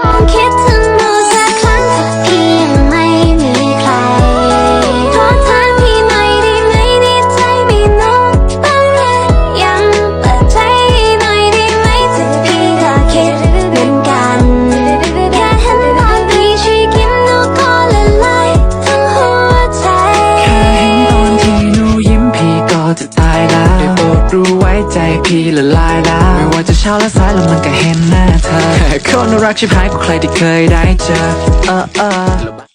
ลองคิดถึงดูสักครั้งถ้าพี่ยังไม่มีใครขอถามพี่หน่อยได้ไหมในใจมีน้องบ้างหรือยังเปิดใจหน่อยได้ไหมถึงพี่ก็คิดเหมือนกันแค่เห็นตอนพี่ช่วยกินดูก็ละลายทั้งหัวใจแค่เห็นตอนที่หนูยิ้มพี่ก็จะตายแล้วได้โปรดรู้ไว้ใจพี่ละลายแล้วไม่ว่าจะเช้าและสายแล้วมันก็เห็นหน้าเธอแค่ คนรักชิบหายกว่าใครที่เคยได้เจอเออเออ